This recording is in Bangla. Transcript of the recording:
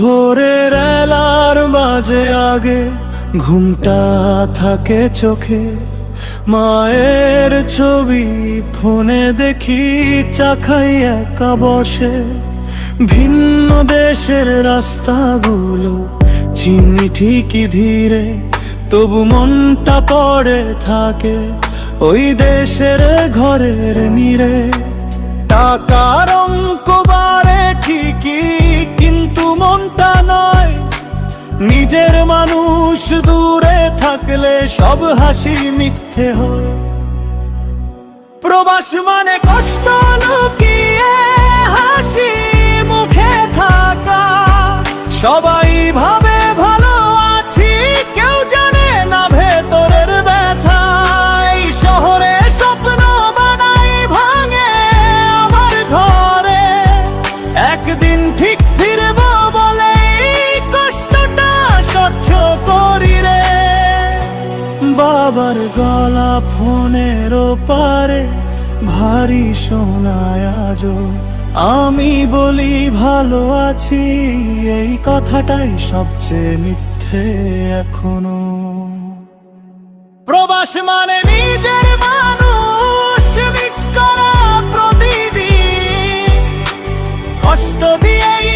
ভোরের এলার বাজে আগে। ঘুমটা থাকে চোখে। মায়ের ছবি ফোনে দেখি চাখাই একা বসে। ভিন্ন দেশের রাস্তাগুলো চিনি ঠিকই ধীরে, তবু মনটা পড়ে থাকে ওই দেশের ঘরের নীরে। টাকার অঙ্ক বাড়ে নিজের মানুষ দূরে থাকলে সব হাসি মিথ্যে হয়। প্রবাস মানে কষ্ট, লুকিয়ে হাসি, মুখে থাকা। সবাই ভাবে বাবার গলা ফোনের পারে ভারী শোনায় আজ আমি বলি ভালো আছি, এই কথাটাই সবচেয়ে মিথ্যে এখনও। প্রবাস মানে নিজের মানুষ মিক্স করা প্রতিদিন। কষ্ট দিয়েই